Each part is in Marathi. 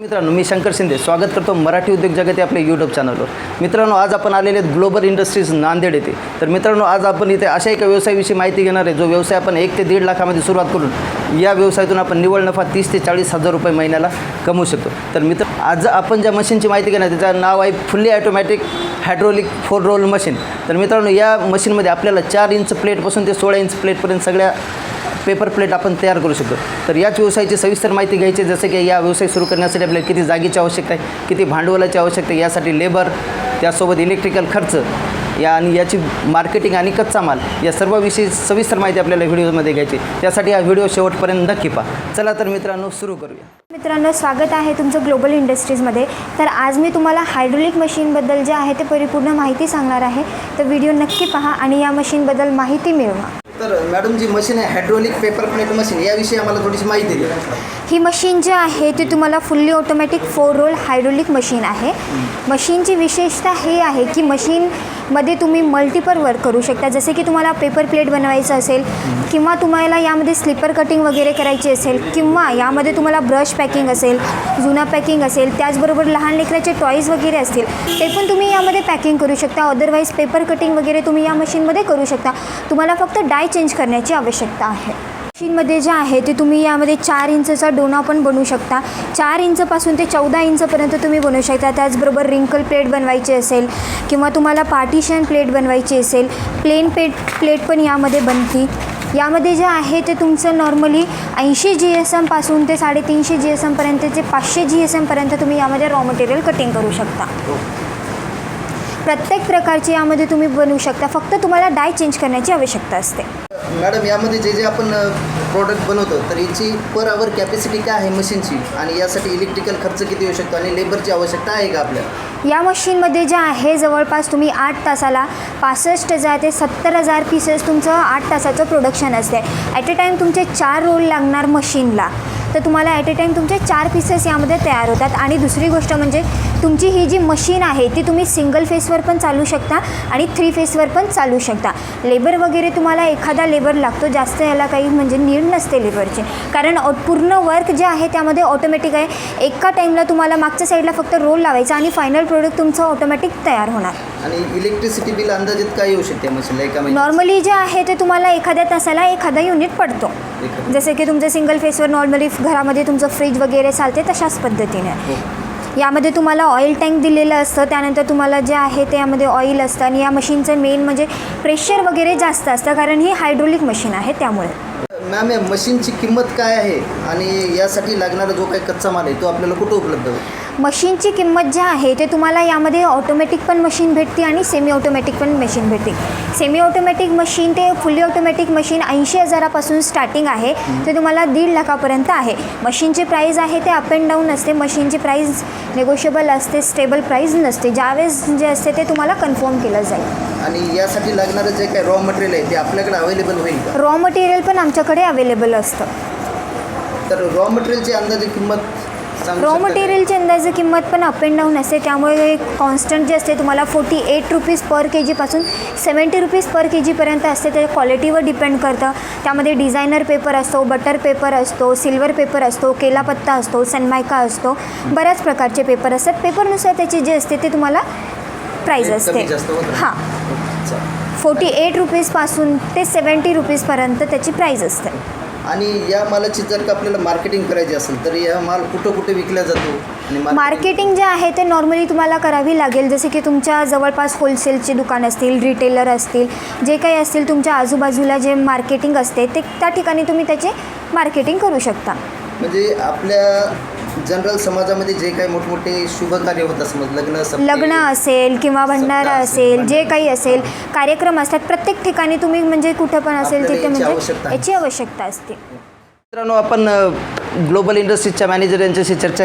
मित्रांनो मी शंकर शिंदे. स्वागत करतो मराठी उद्योग जगत आपले आपल्या यूट्यूब चॅनलवर मित्रांनो आज आपण आलेले आहेत ग्लोबल इंडस्ट्रीज नांदेड येथे. तर मित्रांनो आज आपण इथे अशा एका व्यवसायाविषयी माहिती घेणार आहे जो व्यवसाय आपण एक ते दीड लाखामध्ये सुरुवात करून या व्यवसायातून आपण निवड नफा तीस ते चाळीस हजार रुपये महिन्याला कमवू शकतो. तर मित्र आज आपण ज्या मशीनची माहिती घेणार त्याचं नाव आहे fully automatic hydraulic four roll machine तर मित्रांनो या मशीनमध्ये आपल्याला चार इंच प्लेटपासून ते सोळा इंच प्लेटपर्यंत सगळ्या पेपर प्लेट आपण तयार करू शकतो. तर याच व्यवसायाची सविस्तर माहिती घ्यायची जसं की या व्यवसाय सुरू करण्यासाठी आपल्याला किती जागेची आवश्यकता आहे किती भांडवलाची आवश्यकता आहे यासाठी लेबर त्यासोबत इलेक्ट्रिकल खर्च या आणि याची मार्केटिंग आणि कच्चा माल या सर्वविषयी सविस्तर माहिती आपल्याला व्हिडिओमध्ये घ्यायची त्यासाठी हा व्हिडिओ शेवटपर्यंत नक्की पहा. चला तर मित्रांनो सुरू करूया. मित्रांनो स्वागत आहे तुमचं ग्लोबल इंडस्ट्रीजमध्ये तर आज मी तुम्हाला हायड्रोलिक मशीनबद्दल जे आहे ते परिपूर्ण माहिती सांगणार आहे. तर व्हिडिओ नक्की पहा आणि या मशीनबद्दल माहिती मिळवा. तर मॅडम जी मशीन आहे हायड्रोलिक पेपर प्लेट मशीन याविषयी आम्हाला थोडीशी माहिती द्या. ही मशीन जी आहे ती तुम्हाला fully automatic four roll hydraulic machine आहे. मशीनची विशेषता हे आहे की मध्ये तुम्ही मल्टिपल वर्क करू शकता. जसे की तुम्हाला पेपर प्लेट बनवायचं असेल किंवा तुम्हाला यामध्ये स्लिपर कटिंग वगैरे करायची असेल किंवा यामध्ये तुम्हाला ब्रश पॅकिंग असेल जुना पॅकिंग असेल त्याचबरोबर लहान लेकराचे टॉईज वगैरे असतील ते पण तुम्ही यामध्ये पॅकिंग करू शकता. अदरवाईज पेपर कटिंग वगैरे तुम्ही या मशीनमध्ये करू शकता. तुम्हाला फक्त डाय चेंज करण्याची आवश्यकता आहे. मशीनमध्ये जे आहे ते तुम्ही यामध्ये चार इंचचा डोना पण बनवू शकता. चार इंचपासून ते चौदा इंचपर्यंत तुम्ही बनवू शकता. त्याचबरोबर रिंकल प्लेट बनवायची असेल किंवा तुम्हाला पार्टिशन प्लेट बनवायची असेल प्लेन पेट प्लेट पण यामध्ये बनती. यामध्ये जे आहे ते तुमचं नॉर्मली ऐंशी जी एस एमपासून ते साडेतीनशे जी एस एमपर्यंतचे पाचशे जी एस एमपर्यंत तुम्ही यामध्ये रॉ मटेरियल कटिंग करू शकता. प्रत्येक प्रकारची यामध्ये तुम्ही बनवू शकता. फक्त तुम्हाला डाय चेंज करण्याची आवश्यकता असते. मॅडम यामध्ये जे जे आपण प्रोडक्ट बनवतो तर याची पर आवर कॅपॅसिटी काय आहे मशीनची आणि यासाठी इलेक्ट्रिकल खर्च किती येऊ शकतो आणि लेबरची आवश्यकता आहे का आपल्याला? या मशीनमध्ये जे आहे जवळपास तुम्ही आठ तासाला पासष्ट हजार ते सत्तर हजार पीसेस तुमचं आठ तासाचं प्रोडक्शन असते. ॲट अ टाईम तुमचे चार रोल लागणार मशीनला तर तुम्हाला ॲट अ टाईम तुमचे चार पीसेस यामध्ये तयार होतात. आणि दुसरी गोष्ट म्हणजे तुमची ही जी मशीन आहे ती तुम्ही सिंगल फेसवर पण चालू शकता आणि थ्री फेसवर पण चालू शकता. लेबर वगैरे तुम्हाला एखादा लेबर लागतो जास्त याला काही म्हणजे नीड नसते लेबरची कारण पूर्ण वर्क जे आहे त्यामध्ये ऑटोमॅटिक आहे. एका टाईमला तुम्हाला मागच्या साईडला फक्त रोल लावायचा आणि फायनल प्रोडक्ट तुमचं ऑटोमॅटिक तयार होणार. आणि इलेक्ट्रिसिटी बिल अंदाजित काय येऊ शकते मशीनला एका महिन्यात? नॉर्मली जे आहे ते तुम्हाला एखाद्या तासाला एखादा युनिट पडतो. जसे की तुमचं सिंगल फेसवर नॉर्मली घरामध्ये तुमचं फ्रीज वगैरे चालते तशाच पद्धतीने. हो. यामध्ये तुम्हाला ऑइल टँक दिलेलं असतं त्यानंतर तुम्हाला जे आहे ते यामध्ये ऑइल असतं आणि या मशीनचं मेन म्हणजे प्रेशर वगैरे जास्त असतं कारण ही हायड्रोलिक मशीन आहे त्यामुळे. मॅम या मशीनची किंमत काय आहे? आणि यासाठी लागणारा जो काही कच्चा माल आहे तो आपल्याला कुठं उपलब्ध होतो मशीनची किंमत जी आहे ते तुम्हाला यामध्ये ऑटोमॅटिक पण मशीन भेटते आणि सेमी ऑटोमॅटिक पण मशीन भेटते. सेमी ऑटोमॅटिक मशीन ते फुल्ली ऑटोमॅटिक मशीन ऐंशी हजारापासून स्टार्टिंग आहे. ते तुम्हाला दीड लाखापर्यंत आहे. मशीनची प्राईज आहे ते अप अँड डाऊन असते. मशीनची प्राईज नेगोशिएबल असते स्टेबल प्राईज नसते. ज्यावेळेस जे असते ते तुम्हाला कन्फर्म केलं जाईल. आणि यासाठी लागणारं जे काही रॉ मटेरियल आहे ते आपल्याकडे अवेलेबल होईल रॉ मटेरियल पण आमच्याकडे अवेलेबल असतं. तर रॉ मटेरियलची अंदाजे किंमत रॉ? मटेरियलची अंदाजे किंमत पण अप अँड डाऊन असते. त्यामुळे कॉन्स्टंट जे असते तुम्हाला forty eight rupees per K जीपासून seventy rupees per K जीपर्यंत असते त्या क्वालिटीवर डिपेंड करतं. त्यामध्ये डिझायनर पेपर असतो बटर पेपर असतो सिल्वर पेपर असतो केलापत्ता असतो सनमायका असतो. बऱ्याच प्रकारचे पेपर असतात. पेपरनुसार त्याची जे असते ते तुम्हाला प्राईज असते. हां. फोर्टी एट रुपीजपासून ते सेवन्टी रुपीजपर्यंत त्याची प्राईज असते. आणि या मालाची जर का आपल्याला मार्केटिंग करायची असेल तर या माल कुठं कुठे विकला जातो आणि मार्केटिंग जे आहे ते नॉर्मली तुम्हाला करावी लागेल. जसे की तुमच्या जवळपास होलसेलचे दुकान असतील रिटेलर असतील जे काही असतील तुमच्या आजूबाजूला जे मार्केटिंग असते ते त्या ठिकाणी तुम्ही त्याचे मार्केटिंग करू शकता. म्हणजे आपल्या जनरल समाजामध्ये जे काही मोठमोठे शुभ कार्य होतात समज लग्न लग्न असेल किंवा भंडारा असेल जे काही असेल कार्यक्रम असतात प्रत्येक ठिकाणी तुम्ही म्हणजे कुठं पण असेल तिथे म्हणजे. याची आवश्यकता असते. मित्रांनो आपण ग्लोबल इंडस्ट्रीजच्या मॅनेजर यांच्याशी चर्चा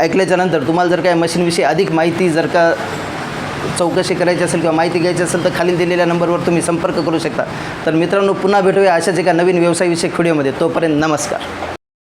ऐकल्याच्या नंतर तुम्हाला जर काय मशीनविषयी अधिक माहिती जर का चौकशी करायची असेल किंवा माहिती घ्यायची असेल तर खालील दिलेल्या नंबरवर तुम्ही संपर्क करू शकता. तर मित्रांनो पुन्हा भेटूया अशाच एका नवीन व्यवसायविषयक व्हिडिओमध्ये. तोपर्यंत नमस्कार.